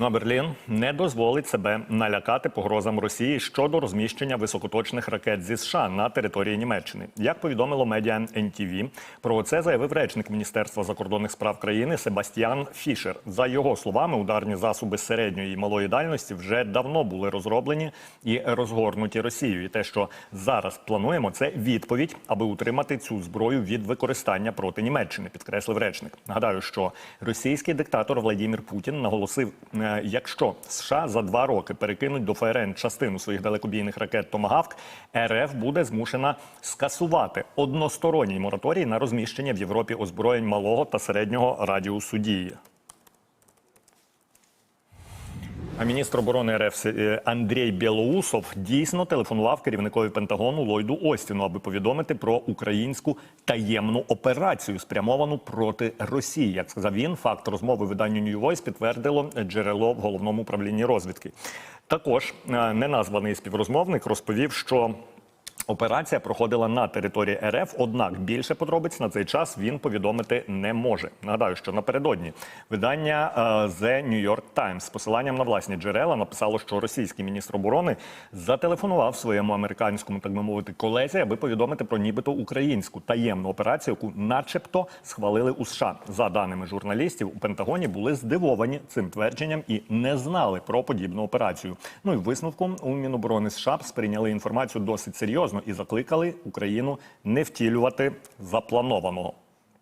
Ну а Берлін не дозволить себе налякати погрозам Росії щодо розміщення високоточних ракет зі США на території Німеччини. Як повідомило медіа NTV, про це заявив речник Міністерства закордонних справ країни Себастьян Фішер. За його словами, ударні засоби середньої і малої дальності вже давно були розроблені і розгорнуті Росією. І те, що зараз плануємо, це відповідь, аби утримати цю зброю від використання проти Німеччини. Підкреслив речник. Нагадаю, що російський диктатор Владимир Путін наголосив, е, якщо США за два роки перекинуть до ФРН частину своїх далекобійних ракет Томагавк, РФ буде змушена скасувати односторонній мораторій на розміщення в Європі озброєнь малого та середнього радіусу дії. Міністр оборони РФ е, Андрій Білоусов дійсно телефонував керівникові Пентагону Ллойду Остіну, аби повідомити про українську таємну операцію, спрямовану проти Росії. Як сказав він, факт розмови виданню New Voice підтвердило джерело в головному управлінні розвідки. Також е, неназваний співрозмовник розповів, що Операція проходила на території РФ, однак більше подробиць на цей час він повідомити не може. Нагадаю, що напередодні видання е, The New York Times з посиланням на власні джерела написало, що російський міністр оборони зателефонував своєму американському, так би мовити, колезі, аби повідомити про нібито українську таємну операцію, яку, начебто, схвалили у США. За даними журналістів, у Пентагоні були здивовані цим твердженням і не знали про подібну операцію. Ну і висновку у Міноборони США сприйняли інформацію досить серйозно і закликали Україну не втілювати запланованого.